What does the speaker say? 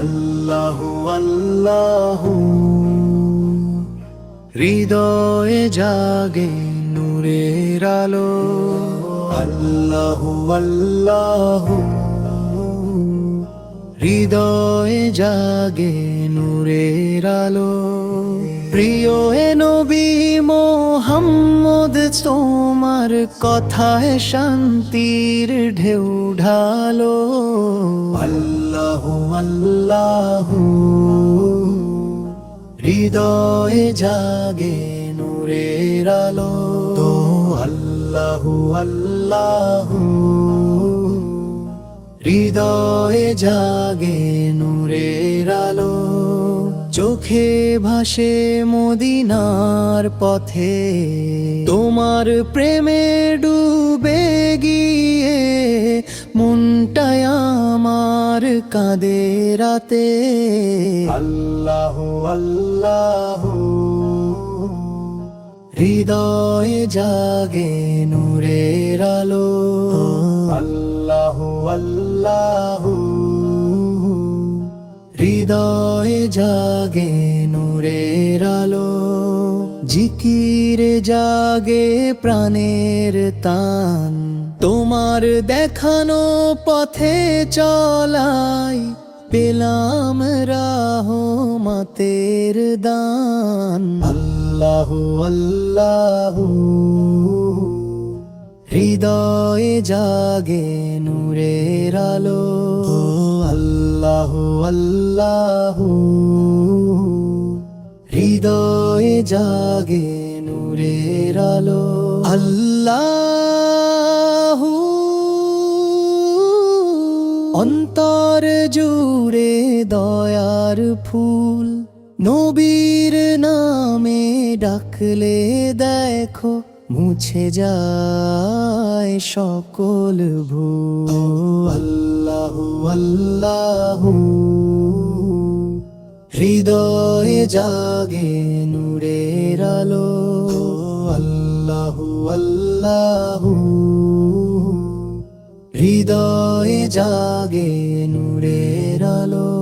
আল্লাহু আল্লাহু। হৃদয়ে জাগে নূরের আলো। আল্লাহু আল্লাহু। হৃদয়ে জাগে নূরের আলো। প্রিয় মোহাম্মদ তোমার কথায় শান্তির ঢেউ ঢালো। আল্লাহু আল্লাহু, হৃদয়ে জাগে নূরের আলো। তো আল্লাহু আল্লাহু, হৃদয়ে জাগে নূরের আলো। চোখে ভাসে মদিনার পথে। তোমার প্রেমে ডুবে গিয়ে মনটায় আমার কাঁদে রাতে। আল্লাহ আল্লাহ। হৃদয়ে জাগে নূরের আলো। আল্লাহ আল্লাহ। হৃদয়ে জাগে নূরের আলো, জিকিরে জাগে প্রাণের তান। তোমার দেখানো পথে চলাই পেলাম রাহমাতের দান। আল্লাহু আল্লাহু হৃদয়ে জাগে নূরের আলো। আল্লাহু আল্লাহু। হৃদয়ে জাগে নূরের আলো। আল্লাহু। অন্তর জুড়ে দয়ার ফুল। নবীর নামে ডাকলে দেখো মুছে যায় সকল ভুল। আল্লাহু আল্লাহু, হৃদয়ে জাগে নূরের আলো। আল্লাহু আল্লাহু, হৃদয়ে জাগে নূরের আলো।